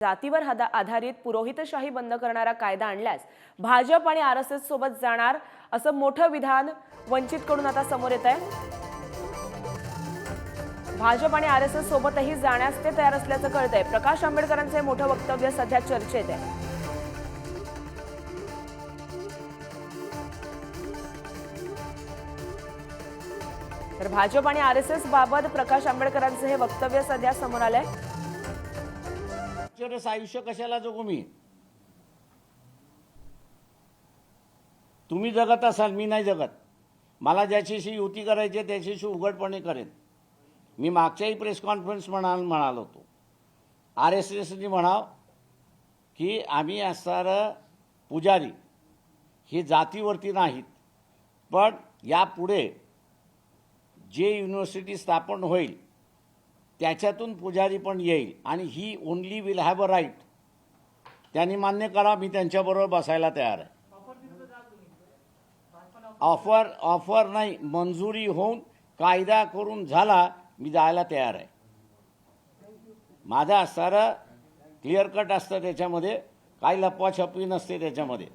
जातीवर आधारित पुरोहितशाही बंद करणारा कायदा आणल्यास भाजप आणि आर एस एस सोबत जाणार असं मोठं विधान वंचितकडून आता समोर येत आहे भाजप आणि आर एस एस सोबतही जाण्यास ते तयार असल्याचं कळतंय. प्रकाश आंबेडकरांचं हे मोठं वक्तव्य सध्या चर्चेत आहे. तर भाजप आणि आर एस एस बाबत प्रकाश आंबेडकरांचं हे वक्तव्य सध्या समोर आलंय. चरस आयुष्य कशाला जगू मी? तुम्ही जगत असाल मी नाही जगत. मला ज्याच्याशी युती करायची त्याच्याशी उघडपणे करेन. मी मागच्याही प्रेस कॉन्फरन्स म्हणाल म्हणालो होतो. आर एस एसनी म्हणाव की आम्ही असणारं पुजारी हे जातीवरती नाहीत पण यापुढे जे युनिव्हर्सिटी स्थापन होईल त्याच्यातून पुजारी पण येईल. आणि he only will have a right त्यांनी मान्य करा मी त्यांच्याबरोबर बसायला तयार आहे. ऑफर ऑफर नाही मंजुरी होऊन कायदा करून झाला मी जायला तयार आहे. माझं असणारं क्लिअर कट असतं त्याच्यामध्ये. काही लपवाछपवी नसते त्याच्यामध्ये.